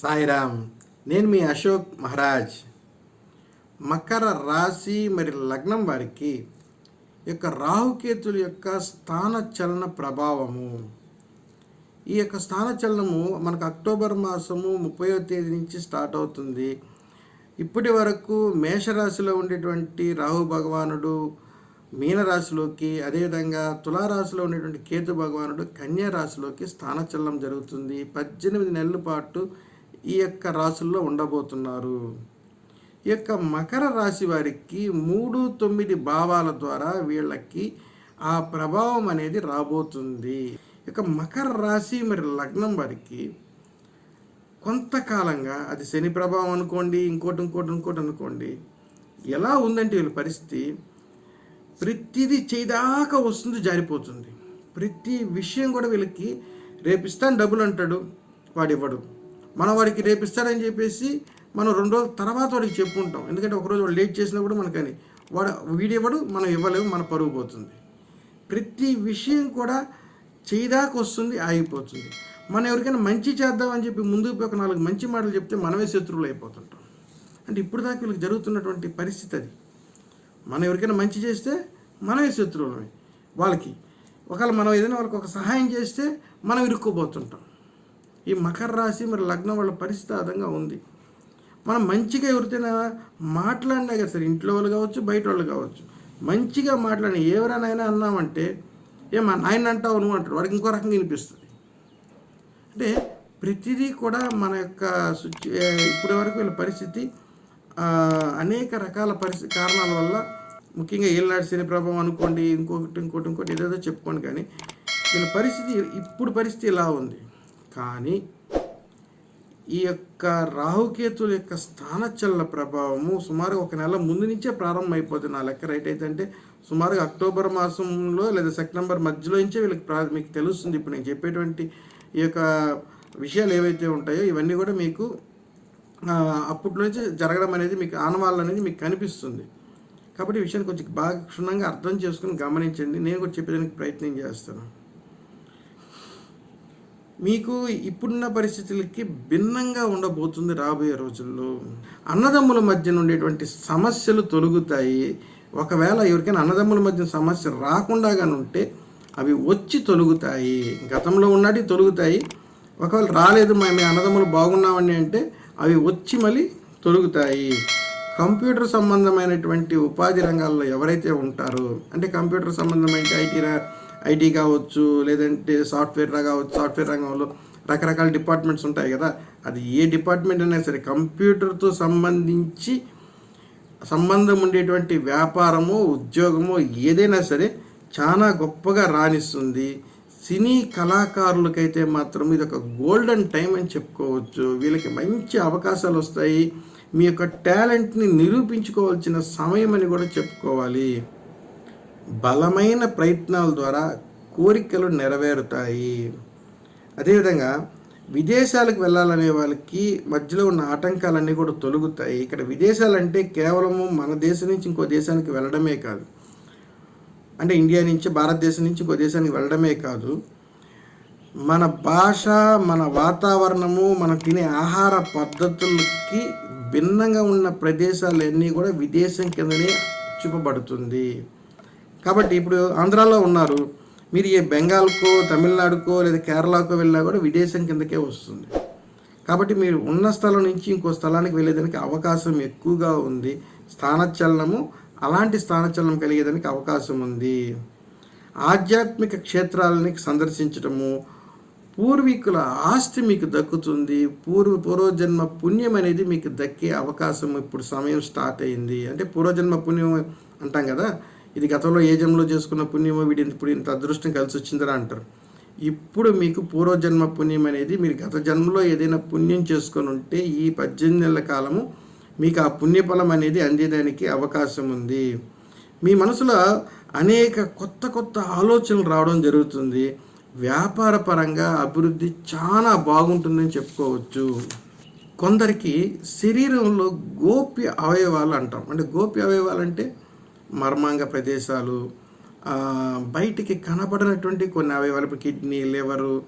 సాయిరామ్ నేను మీ అశోక్ మహారాజ్. మకర రాశి మరి లగ్నం వారికి యొక్క రాహుకేతుల యొక్క స్థాన చలన ప్రభావము. ఈ యొక్క స్థాన చలనము మనకు అక్టోబర్ మాసము ముప్పై తేదీ నుంచి స్టార్ట్ అవుతుంది. ఇప్పటి వరకు మేషరాశిలో ఉండేటువంటి రాహు భగవానుడు మీనరాశిలోకి అదేవిధంగా తులారాశిలో ఉండేటువంటి కేతు భగవానుడు కన్యా రాశిలోకి స్థానచలనం జరుగుతుంది. పద్దెనిమిది నెలల పాటు ఈ యొక్క రాశుల్లో ఉండబోతున్నారు. ఈ యొక్క మకర రాశి వారికి మూడు తొమ్మిది భావాల ద్వారా వీళ్ళకి ఆ ప్రభావం అనేది రాబోతుంది. ఇక మకర రాశి మరి లగ్నం వారికి కొంతకాలంగా అది శని ప్రభావం అనుకోండి ఇంకోటి ఇంకోటి ఇంకోటి అనుకోండి ఎలా ఉందంటే వీళ్ళ పరిస్థితి ప్రతిదీ చేదాకా వస్తుంది జారిపోతుంది. ప్రతి విషయం కూడా వీళ్ళకి రేపు ఇస్తాను డబ్బులు అంటాడు వాడు ఇవ్వడు. మనం వాడికి రేపు ఇస్తాడని చెప్పేసి మనం రెండు రోజుల తర్వాత వాడికి చెప్పుకుంటాం. ఎందుకంటే ఒకరోజు వాడు లేట్ చేసినా కూడా మనకని వాడు వీడేవాడు మనం ఇవ్వలేము మన పరుగు పోతుంది. ప్రతి విషయం కూడా చేయదాకా వస్తుంది ఆగిపోతుంది. మనం ఎవరికైనా మంచి చేద్దామని చెప్పి ముందుకు పోయి ఒక నాలుగు మంచి మాటలు చెప్తే మనమే శత్రువులు అయిపోతుంటాం. అంటే ఇప్పుడు దాకా వీళ్ళకి జరుగుతున్నటువంటి పరిస్థితి అది. మనం ఎవరికైనా మంచి చేస్తే మనమే శత్రువులమే. వాళ్ళకి ఒకవేళ మనం ఏదైనా వాళ్ళకి ఒక సహాయం చేస్తే మనం ఇరుక్కుపోతుంటాం. ఈ మకర రాశి మరి లగ్నం వాళ్ళ పరిస్థితి ఆ విధంగా ఉంది. మనం మంచిగా ఎవరితోనైనా మాట్లాడినా కదా సరే ఇంట్లో వాళ్ళు కావచ్చు బయట వాళ్ళు కావచ్చు మంచిగా మాట్లాడిన ఎవరైనా అన్నామంటే ఏ మా నాయన అంటావు నువ్వు వాడికి ఇంకో రకంగా వినిపిస్తుంది. అంటే ప్రతిదీ కూడా మన యొక్క ఇప్పటి వరకు వీళ్ళ పరిస్థితి అనేక రకాల పరిస్థితి కారణాల వల్ల ముఖ్యంగా ఏళ్ళనాడు శని ప్రభావం అనుకోండి ఇంకొకటి ఇంకోటి ఇంకోటి ఏదేదో చెప్పుకోండి కానీ వీళ్ళ పరిస్థితి ఇప్పుడు పరిస్థితి ఇలా ఉంది. కానీ ఈ యొక్క రాహుకేతుల యొక్క స్థానచలన ప్రభావము సుమారు ఒక నెల ముందు నుంచే ప్రారంభం అయిపోతుంది నా లెక్క రైట్ అయితే అంటే సుమారుగా అక్టోబర్ మాసంలో లేదా సెప్టెంబర్ మధ్యలో నుంచే వీళ్ళకి ప్రా మీకు తెలుస్తుంది. ఇప్పుడు నేను చెప్పేటువంటి ఈ యొక్క విషయాలు ఏవైతే ఉంటాయో ఇవన్నీ కూడా మీకు అప్పట్లోంచి అప్పట్లో నుంచి జరగడం అనేది మీకు ఆనవాళ్ళు అనేది మీకు కనిపిస్తుంది. కాబట్టి ఈ విషయాన్ని కొంచెం బాగా క్షుణ్ణంగా అర్థం చేసుకుని గమనించండి. నేను కూడా చెప్పేదానికి ప్రయత్నం చేస్తాను. మీకు ఇప్పుడున్న పరిస్థితులకి భిన్నంగా ఉండబోతుంది రాబోయే రోజుల్లో. అన్నదమ్ముల మధ్య ఉండేటువంటి సమస్యలు తొలుగుతాయి. ఒకవేళ ఎవరికైనా అన్నదమ్ముల మధ్య సమస్య రాకుండా ఉంటే అవి వచ్చి తొలుగుతాయి. గతంలో ఉన్నటి తొలుగుతాయి. ఒకవేళ రాలేదు మేము అన్నదమ్ములు బాగున్నామని అంటే అవి వచ్చి మళ్ళీ తొలుగుతాయి. కంప్యూటర్ సంబంధమైనటువంటి ఉపాధి రంగాల్లో ఎవరైతే ఉంటారో అంటే కంప్యూటర్ సంబంధమైన ఐటీ రా ఐటీ కావచ్చు లేదంటే సాఫ్ట్వేర్ కావచ్చు సాఫ్ట్వేర్ రంగంలో రకరకాల డిపార్ట్మెంట్స్ ఉంటాయి కదా. అది ఏ డిపార్ట్మెంట్ అయినా సరే కంప్యూటర్తో సంబంధించి సంబంధం ఉండేటువంటి వ్యాపారము ఉద్యోగము ఏదైనా సరే చాలా గొప్పగా రాణిస్తుంది. సినీ కళాకారులకైతే మాత్రం ఇది ఒక గోల్డెన్ టైం అని చెప్పుకోవచ్చు. వీళ్ళకి మంచి అవకాశాలు వస్తాయి. మీ యొక్క టాలెంట్ని నిరూపించుకోవాల్సిన సమయం అని కూడా చెప్పుకోవాలి. బలమైన ప్రయత్నాల ద్వారా కోరికలు నెరవేరుతాయి. అదేవిధంగా విదేశాలకు వెళ్ళాలనే వాళ్ళకి మధ్యలో ఉన్న ఆటంకాలన్నీ కూడా తొలగుతాయి. ఇక్కడ విదేశాలంటే కేవలము మన దేశం నుంచి ఇంకో దేశానికి వెళ్ళడమే కాదు. అంటే ఇండియా నుంచి భారతదేశం నుంచి ఇంకో దేశానికి వెళ్ళడమే కాదు. మన భాష మన వాతావరణము మనం తినే ఆహార పద్ధతులకి భిన్నంగా ఉన్న ప్రదేశాలన్నీ కూడా విదేశం కిందనే చూపబడుతుంది. కాబట్టి ఇప్పుడు ఆంధ్రాలో ఉన్నారు. మీరు ఏ బెంగాల్కో తమిళనాడుకో లేదా కేరళకో వెళ్ళినా కూడా విదేశం కిందకే వస్తుంది. కాబట్టి మీరు ఉన్న స్థలం నుంచి ఇంకో స్థలానికి వెళ్ళేదానికి అవకాశం ఎక్కువగా ఉంది. స్థానచలనము అలాంటి స్థానచలనం కలిగేదానికి అవకాశం ఉంది. ఆధ్యాత్మిక క్షేత్రాలని సందర్శించటము పూర్వీకుల ఆస్తి మీకు దక్కుతుంది. పూర్వ పూర్వజన్మ పుణ్యం అనేది మీకు దక్కే అవకాశం ఇప్పుడు సమయం స్టార్ట్ అయింది. అంటే పూర్వజన్మ పుణ్యం అంటాం కదా ఇది గతంలో ఏ జన్మలో చేసుకున్న పుణ్యమో వీడి ఇప్పుడు ఇంత అదృష్టం కలిసి వచ్చిందిరా అంటారు. ఇప్పుడు మీకు పూర్వజన్మ పుణ్యం అనేది మీరు గత జన్మలో ఏదైనా పుణ్యం చేసుకొని ఉంటే ఈ పద్దెనిమిది నెలల కాలము మీకు ఆ పుణ్యఫలం అనేది అందేదానికి అవకాశం ఉంది. మీ మనసులో అనేక కొత్త కొత్త ఆలోచనలు రావడం జరుగుతుంది. వ్యాపార పరంగా అభివృద్ధి చాలా బాగుంటుందని చెప్పుకోవచ్చు. కొందరికి శరీరంలో గోప్య అవయవాలు అంటాం. అంటే గోప్య అవయవాలు అంటే మర్మాంగ ప్రదేశాలు బయటికి కనపడినటువంటి కొన్ని అవయవాలు కిడ్నీ లివరు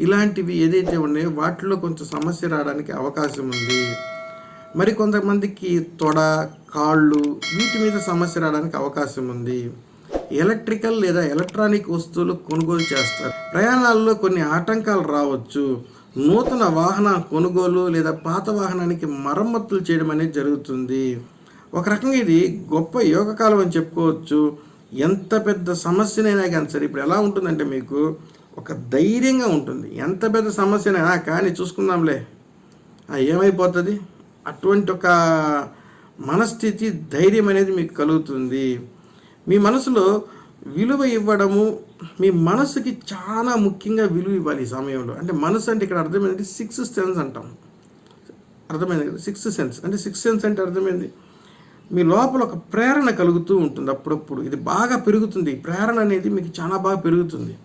ఇలాంటివి ఏదైతే ఉన్నాయో వాటిలో కొంచెం సమస్య రావడానికి అవకాశం ఉంది. మరి కొంతమందికి తొడ కాళ్ళు వీటి మీద సమస్య రావడానికి అవకాశం ఉంది. ఎలక్ట్రికల్ లేదా ఎలక్ట్రానిక్ వస్తువులు కొనుగోలు చేస్తారు. ప్రయాణాల్లో కొన్ని ఆటంకాలు రావచ్చు. నూతన వాహన కొనుగోలు లేదా పాత వాహనానికి మరమ్మతులు చేయడం అనేది జరుగుతుంది. ఒక రకంగా ఇది గొప్ప యోగకాలం అని చెప్పుకోవచ్చు. ఎంత పెద్ద సమస్యనైనా కానీ సరే ఇప్పుడు ఎలా ఉంటుందంటే మీకు ఒక ధైర్యంగా ఉంటుంది. ఎంత పెద్ద సమస్యనైనా కానీ చూసుకుందాంలే. ఏమైపోతుంది? అటువంటి ఒక మనస్థితి ధైర్యం అనేది మీకు కలుగుతుంది. మీ మనసులో విలువ ఇవ్వడము మీ మనసుకి చాలా ముఖ్యంగా విలువ ఇవ్వాలి ఈ సమయంలో. అంటే మనసు అంటే ఇక్కడ అర్థమైంది సిక్స్ సెన్స్ అంటాం. అర్థమైంది కదా? సిక్స్ సెన్స్ అంటే సిక్స్ సెన్స్ అంటే అర్థమైంది? మీ లోపల ఒక ప్రేరణ కలుగుతూ ఉంటుంది అప్పుడప్పుడు. ఇది బాగా పెరుగుతుంది. ఈ ప్రేరణ అనేది మీకు చాలా బాగా పెరుగుతుంది.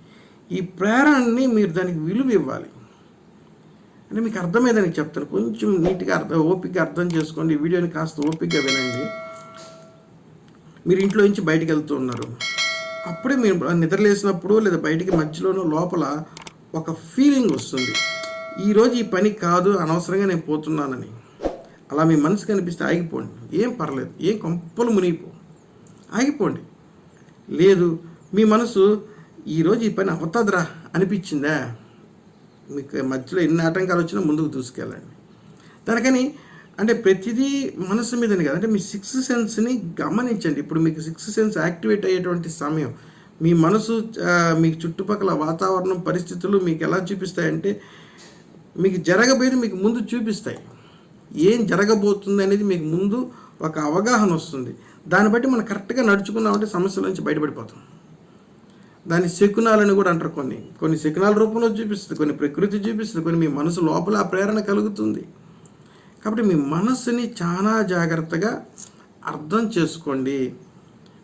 ఈ ప్రేరణని మీరు దానికి విలువ ఇవ్వాలి. అంటే మీకు అర్థమయ్యేదానికి చెప్తాను. కొంచెం నీట్గా అర్థం ఓపిక అర్థం చేసుకోండి. ఈ వీడియోని కాస్త ఓపికగా వినండి. మీరు ఇంట్లో నుంచి బయటికి వెళ్తూ ఉన్నారు. అప్పుడే మీరు నిద్రలేసినప్పుడు లేదా బయటికి మధ్యలోనూ లోపల ఒక ఫీలింగ్ వస్తుంది. ఈరోజు ఈ పని కాదు అనవసరంగా నేను పోతున్నానని. అలా మీ మనసు కనిపిస్తే ఆగిపోండి. ఏం పర్లేదు ఏం కొంపలు మునిగిపో. ఆగిపోండి. లేదు మీ మనసు ఈరోజు ఈ పని అవుతుందిరా అనిపించిందా? మీకు మధ్యలో ఎన్ని ఆటంకాలు వచ్చినా ముందుకు దూసుకెళ్ళండి. దానికని అంటే ప్రతిదీ మనసు మీదని కదా. అంటే మీ సిక్స్ సెన్స్ని గమనించండి. ఇప్పుడు మీకు సిక్స్ సెన్స్ యాక్టివేట్ అయ్యేటువంటి సమయం. మీ మనసు మీకు మీ చుట్టుపక్కల వాతావరణం పరిస్థితులు మీకు ఎలా చూపిస్తాయంటే మీకు జరగబోయేది మీకు ముందు చూపిస్తాయి. ఏం జరగబోతుంది అనేది మీకు ముందు ఒక అవగాహన వస్తుంది. దాన్ని బట్టి మనం కరెక్ట్గా నడుచుకున్నామంటే సమస్యల నుంచి బయటపడిపోతాం. దాని శకునాలని కూడా అంటారు కొన్ని. కొన్ని శకునాల రూపంలో చూపిస్తుంది కొన్ని ప్రకృతి చూపిస్తుంది కొన్ని మీ మనసు లోపల ఆ ప్రేరణ కలుగుతుంది. కాబట్టి మీ మనసుని చాలా జాగ్రత్తగా అర్థం చేసుకోండి.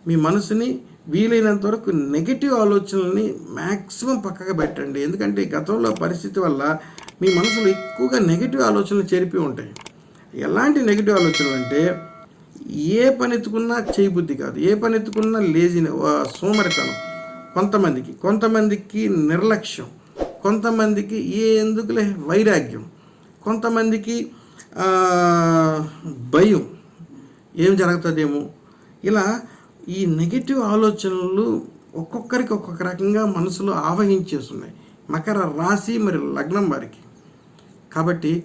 మీ మనసుని వీలైనంత వరకు నెగిటివ్ ఆలోచనల్ని మ్యాక్సిమం పక్కగా పెట్టండి. ఎందుకంటే గతంలో పరిస్థితి వల్ల మీ మనసులో ఎక్కువగా నెగిటివ్ ఆలోచనలు చేరిపి ఉంటాయి. ఎలాంటి నెగిటివ్ ఆలోచనలు అంటే ఏ పని ఎత్తుకున్నా చేయబుద్ధి కాదు. ఏ పని ఎత్తుకున్నా లేజీ సోమరితనం. కొంతమందికి కొంతమందికి నిర్లక్ష్యం. కొంతమందికి ఏ ఎందుకులే వైరాగ్యం. కొంతమందికి భయం. ఏం జరుగుతుందేమో. ఇలా ఈ నెగిటివ్ ఆలోచనలు ఒక్కొక్కరికి ఒక్కొక్క రకంగా మనసులో ఆవహించేస్తున్నాయి. మకర రాశి మరి లగ్నం వారికి. కాబట్టి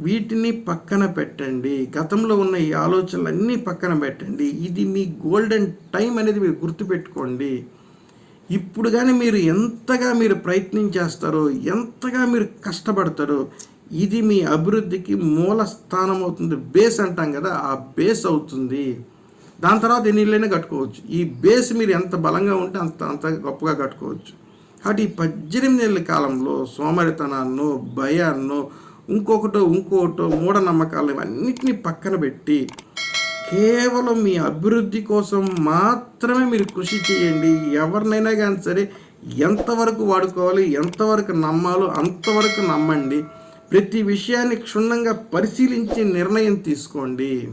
వీటిని పక్కన పెట్టండి. గతంలో ఉన్న ఈ ఆలోచనలన్నీ పక్కన పెట్టండి. ఇది మీ గోల్డెన్ టైం అనేది మీరు గుర్తుపెట్టుకోండి. ఇప్పుడు కానీ మీరు ఎంతగా మీరు ప్రయత్నం చేస్తారో ఎంతగా మీరు కష్టపడతారో ఇది మీ అభివృద్ధికి మూల స్థానం అవుతుంది. బేస్ అంటాం కదా ఆ బేస్ అవుతుంది. దాని తర్వాత ఎన్ని ఇళ్ళైనా కట్టుకోవచ్చు. ఈ బేస్ మీరు ఎంత బలంగా ఉంటే అంత అంత గొప్పగా కట్టుకోవచ్చు. కాబట్టి ఈ పద్దెనిమిది ఏళ్ళ కాలంలో సోమరితనాన్నో భయాన్నో ఇంకొకటో ఇంకొకటో మూఢనమ్మకాలు ఇవన్నిటిని పక్కన పెట్టి కేవలం మీ అభివృద్ధి కోసం మాత్రమే మీరు కృషి చేయండి. ఎవరినైనా కానీ సరే ఎంతవరకు వాడుకోవాలి ఎంతవరకు నమ్మాలో అంతవరకు నమ్మండి. ప్రతి విషయాన్ని క్షుణ్ణంగా పరిశీలించి నిర్ణయం తీసుకోండి.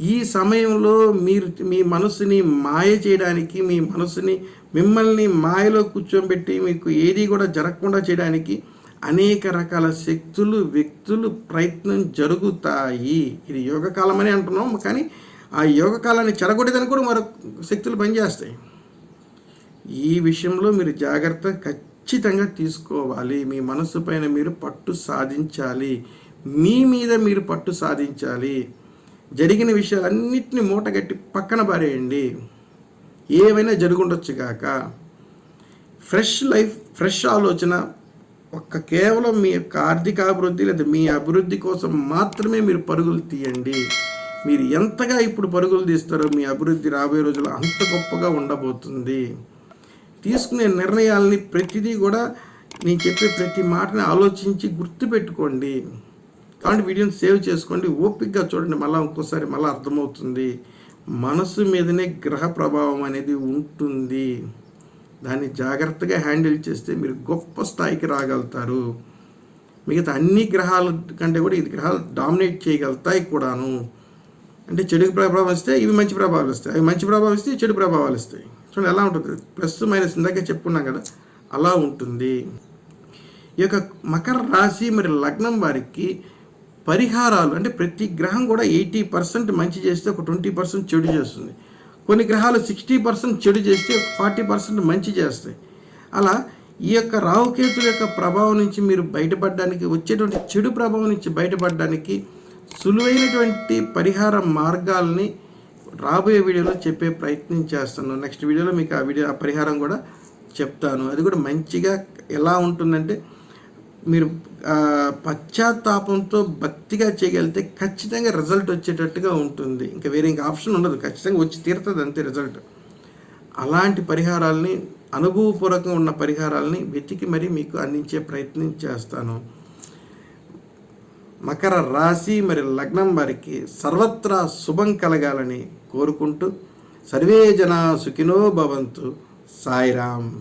ఈ సమయంలో మీరు మీ మనసుని మాయ చేయడానికి మీ మనసుని మిమ్మల్ని మాయలో కూర్చోబెట్టి మీకు ఏది కూడా జరగకుండా చేయడానికి అనేక రకాల శక్తులు వ్యక్తులు ప్రయత్నం జరుగుతాయి. ఇది యోగకాలం అని అంటున్నాం కానీ ఆ యోగకాలాన్ని చెరగొట్టేదని కూడా మరో శక్తులు పనిచేస్తాయి. ఈ విషయంలో మీరు జాగ్రత్త ఖచ్చితంగా తీసుకోవాలి. మీ మనసు పైన మీరు పట్టు సాధించాలి. మీ మీద మీరు పట్టు సాధించాలి. జరిగిన విషయాలన్నింటినీ మూటగట్టి పక్కన పారేయండి. ఏమైనా జరుగుండొచ్చు కాక ఫ్రెష్ లైఫ్ ఫ్రెష్ ఆలోచన ఒక్క కేవలం మీ యొక్క ఆర్థిక అభివృద్ధి లేదా మీ అభివృద్ధి కోసం మాత్రమే మీరు పరుగులు తీయండి. మీరు ఎంతగా ఇప్పుడు పరుగులు తీస్తారో మీ అభివృద్ధి రాబోయే రోజుల్లో అంత గొప్పగా ఉండబోతుంది. తీసుకునే నిర్ణయాలని ప్రతిదీ కూడా నేను చెప్పే ప్రతి మాటని ఆలోచించి గుర్తుపెట్టుకోండి. కాబట్టి వీడియోని సేవ్ చేసుకోండి. ఓపిక్గా చూడండి. మళ్ళీ ఇంకోసారి మళ్ళీ అర్థమవుతుంది. మనసు మీదనే గ్రహ ప్రభావం అనేది ఉంటుంది. దాన్ని జాగ్రత్తగా హ్యాండిల్ చేస్తే మీరు గొప్ప స్థాయికి రాగలుగుతారు. మిగతా అన్ని గ్రహాల కంటే కూడా ఇది గ్రహాలు డామినేట్ చేయగలుగుతాయి కూడాను. అంటే చెడు ప్రభావం ఇస్తే ఇవి మంచి ప్రభావాలు ఇస్తాయి అవి మంచి ప్రభావం ఇస్తే చెడు ప్రభావాలు ఇస్తాయి చూడండి ఎలా ఉంటుంది? ప్లస్ మైనస్ ఇందాక చెప్పుకున్నాం కదా అలా ఉంటుంది. ఈ యొక్క మకర రాశి మరి లగ్నం వారికి పరిహారాలు అంటే ప్రతి గ్రహం కూడా ఎయిటీ పర్సెంట్ మంచి చేస్తే ఒక ట్వంటీ పర్సెంట్ చెడు చేస్తుంది. కొన్ని గ్రహాలు సిక్స్టీ పర్సెంట్ చెడు చేస్తే ఫార్టీ పర్సెంట్ మంచి చేస్తాయి. అలా ఈ యొక్క రాహుకేతుల యొక్క ప్రభావం నుంచి మీరు బయటపడడానికి వచ్చేటువంటి చెడు ప్రభావం నుంచి బయటపడడానికి సులువైనటువంటి పరిహార మార్గాల్ని రాబోయే వీడియోలో చెప్పే ప్రయత్నం చేస్తాను. నెక్స్ట్ వీడియోలో మీకు ఆ వీడియో ఆ పరిహారం కూడా చెప్తాను. అది కూడా మంచిగా ఎలా ఉంటుందంటే మీరు పశ్చాత్తాపంతో భక్తిగా చేయగలిగితే ఖచ్చితంగా రిజల్ట్ వచ్చేటట్టుగా ఉంటుంది. ఇంకా వేరే ఇంకా ఆప్షన్ ఉండదు. ఖచ్చితంగా వచ్చి తీరుతుంది అంతే రిజల్ట్. అలాంటి పరిహారాల్ని అనుభవపూర్వకంగా ఉన్న పరిహారాలని వెతికి మరి మీకు అందించే ప్రయత్నం చేస్తాను. మకర రాశి మరి లగ్నం వారికి సర్వత్రా శుభం కలగాలని కోరుకుంటూ సర్వే జన సుఖినో భవంతు. సాయిరామ్.